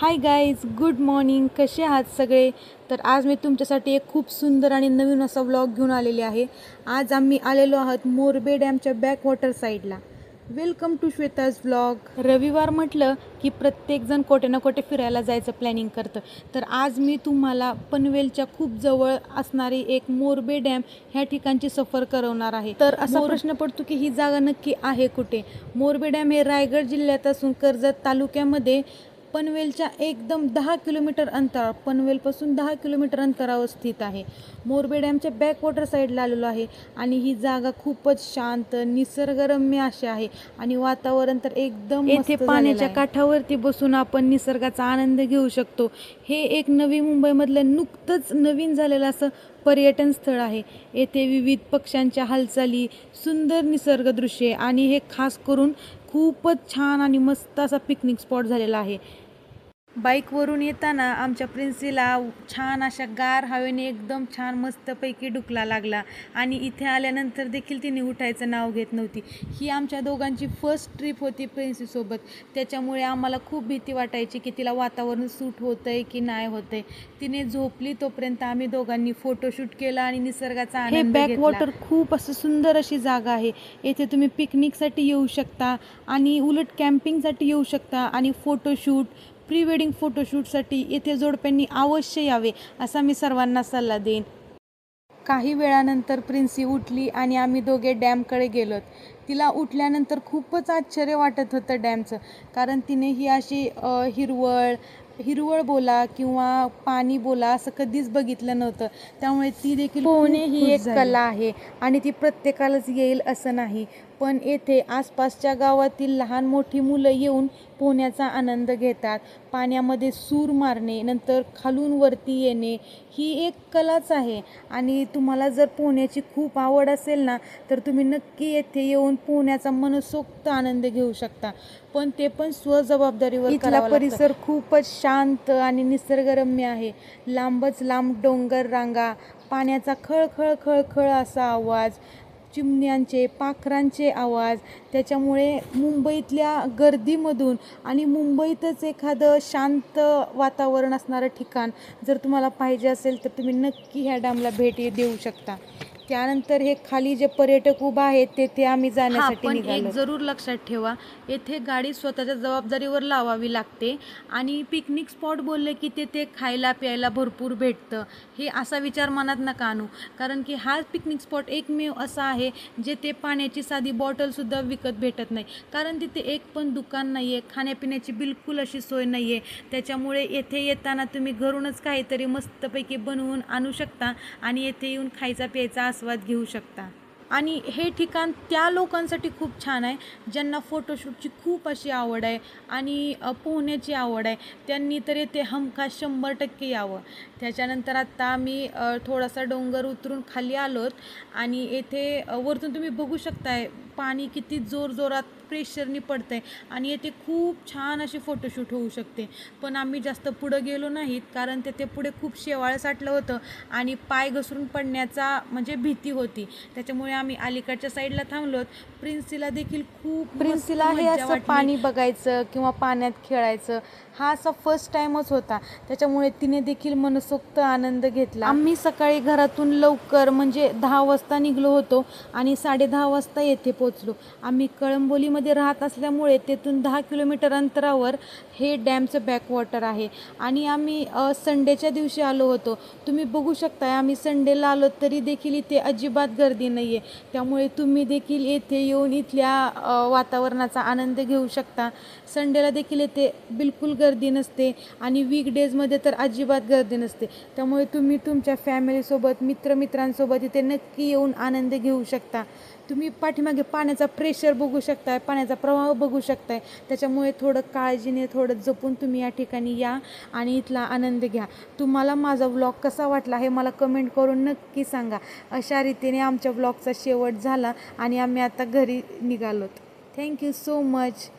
Hi guys good morning. कसे आहात सगळे? तर आज मी तुमच्यासाठी एक खूप सुंदर आणि नवीन असा व्लॉग घेऊन आलेले आहे. आज आम्ही आलेलो आहोत मोरबे डॅमच्या बॅकवॉटर साईडला वेलकम टू श्वेताज व्लॉग रविवार म्हटलं की प्रत्येकजण कोठे ना कोठे फिरायला जायचं प्लॅनिंग करतं. तर आज मी तुम्हाला पनवेलच्या खूप जवळ असणारी एक मोरबे डॅम ह्या ठिकाणची सफर करवणार आहे. तर असा प्रश्न पडतो की ही जागा नक्की आहे कुठे? मोरबे डॅम हे रायगड जिल्ह्यात असून कर्जत तालुक्यामध्ये पनवेलच्या एकदम दहा किलोमीटर अंतरावर पनवेलपासून दहा किलोमीटर अंतरावर स्थित आहे. मोरबे डॅमच्या बॅकवॉटर साईडला आलेलो आहे आणि ही जागा खूपच शांत निसर्गरम्य अशी आहे आणि वातावरण तर एकदम येथे पाण्याच्या काठावरती बसून आपण निसर्गाचा आनंद घेऊ शकतो. हे एक नवी मुंबईमधलं नुकतंच नवीन झालेलं असं पर्यटन स्थळ आहे. येथे विविध पक्ष्यांच्या हालचाली सुंदर निसर्ग दृश्ये आणि हे खास करून खूपच छान आणि मस्त असा पिकनिक स्पॉट झालेला आहे. बाईकवरून येताना आमच्या प्रिन्सीला छान अशा गार हवेने एकदम छान मस्तपैकी डुकला लागला. आणि इथे आल्यानंतर देखील तिने उठायचं नाव घेत नव्हती. ही आमच्या दोघांची फर्स्ट ट्रिप होती प्रिन्सीसोबत त्याच्यामुळे आम्हाला खूप भीती वाटायची की तिला वातावरण सूट होतं आहे की नाही होतं आहे तिने झोपली तोपर्यंत आम्ही दोघांनी फोटोशूट केला आणि निसर्गाचा हे बॅकवॉटर खूप असं सुंदर अशी जागा आहे. येथे तुम्ही पिकनिकसाठी येऊ शकता आणि उलट कॅम्पिंगसाठी येऊ शकता आणि फोटोशूट प्री वेडिंग फोटोशूटसाठी येथे जोडप्यांनी अवश्य यावे असा मी सर्वांना सल्ला देईन. काही वेळानंतर प्रिन्सी उठली आणि आम्ही दोघे डॅमकडे गेलोत. तिला उठल्यानंतर खूपच आश्चर्य वाटत होतं डॅमचं कारण तिने ही अशी हिरवळ हिरवळ बोला किंवा पाणी बोला असं कधीच बघितलं नव्हतं. त्यामुळे ती देखील पोहणे ही एक कला आहे आणि ती प्रत्येकालाच येईल असं नाही. पण येथे आसपासच्या गावातील लहान मोठी मुलं येऊन पोहण्याचा आनंद घेतात. पाण्यामध्ये सूर मारणे नंतर खालून वरती येणे ही एक कलाच आहे. आणि तुम्हाला जर पोहण्याची खूप आवड असेल ना तर तुम्ही नक्की येथे येऊन पोहण्याचा मनसोक्त आनंद घेऊ शकता. पण ते पण स्वजबाबदारीवर इथला परिसर खूपच शांत आणि निसर्गरम्य आहे. लांबच लांब डोंगर रांगा पाण्याचा खळखळ खळखळ असा आवाज चिमण्यांचे पाखरांचे आवाज त्याच्यामुळे मुंबईतल्या गर्दीमधून आणि मुंबईतच एखादं शांत वातावरण असणारं ठिकाण जर तुम्हाला पाहिजे असेल तर तुम्ही नक्की ह्या डॅमला भेट देऊ शकता. त्यानंतर हे खाली जे पर्यटक उभा आहेत तेथे आम्ही जाण्यासाठी निघालो. जरूर लक्षात ठेवा येथे गाडी स्वतःच्या जबाबदारीवर लावावी लागते आणि पिकनिक स्पॉट बोलले की तेथे खायला प्यायला भरपूर भेटतं. हे असा विचार मनात नका आणू. कारण की हा पिकनिक स्पॉट एकमेव असा आहे जे ते पाण्याची साधी बॉटलसुद्धा विकत भेटत नाही. कारण तिथे एक पण दुकान नाही आहे खाण्यापिण्याची बिलकुल अशी सोय नाही आहे त्याच्यामुळे येथे येताना तुम्ही घरूनच काहीतरी मस्तपैकी बनवून आणू शकता आणि येथे येऊन खायचा प्यायचा आस्वाद घेऊ शकता. आणि हे ठिकाण त्या लोकांसाठी खूप छान आहे ज्यांना फोटोशूटची खूप अशी आवड आहे आणि पोहण्याची आवड आहे. त्यांनी तर येथे हमखास शंभर टक्के यावं. त्याच्यानंतर आत्ता आम्ही थोडासा डोंगर उतरून खाली आलोत आणि येथे वरतून तुम्ही बघू शकताय पाणी किती जोर जोरात प्रेशरनी पडतंय. आणि येथे खूप छान अशी फोटोशूट होऊ शकते. पण आम्ही जास्त पुढं गेलो नाहीत कारण तेथे पुढे खूप शेवाळ साठलं होतं आणि पाय घसरून पडण्याचा म्हणजे भीती होती. त्याच्यामुळे आम्ही अलीकडच्या साईडला थांबलोत प्रिन्सीला देखील खूप प्रिन्सीला हे असं पाणी बघायचं किंवा पाण्यात खेळायचं हा असा फर्स्ट टाइमच होता. त्याच्यामुळे तिने देखील मनसोक्त आनंद घेतला. आम्ही सकाळी घरातून लवकर म्हणजे दहा वाजता निघलो होतो आणि साडे दहा वाजता येथे पोचलो आम्ही कळंबोलीमध्ये राहत असल्यामुळे तेथून दहा किलोमीटर अंतरावर हे डॅमचं बॅकवॉटर आहे. आणि आम्ही संडेच्या दिवशी आलो होतो. तुम्ही बघू शकताय आम्ही संडेला आलो तरी देखील इथे अजिबात गर्दी नाही आहे त्यामुळे तुम्ही देखील येथे येऊन इथल्या वातावरणाचा आनंद घेऊ शकता. संडेला देखील येथे बिलकुल गर्दी नसते आणि वीकडेजमध्ये तर अजिबात गर्दी नसते. त्यामुळे तुम्ही तुमच्या फॅमिलीसोबत मित्रमित्रांसोबत इथे नक्की येऊन आनंद घेऊ शकता. तुम्ही पाठीमागे पाण्याचा प्रेशर बघू शकताय पाण्याचा प्रवाह बघू शकताय. त्याच्यामुळे थोडं काळजीने थोडं जपून तुम्ही या ठिकाणी या आणि इथला आनंद घ्या. तुम्हाला माझा व्लॉग कसा वाटला हे मला कमेंट करून नक्की सांगा. अशा रीतीने आमच्या व्लॉगचा शेवट झाला आणि आम्ही आता घरी निघालोत. Thank you so much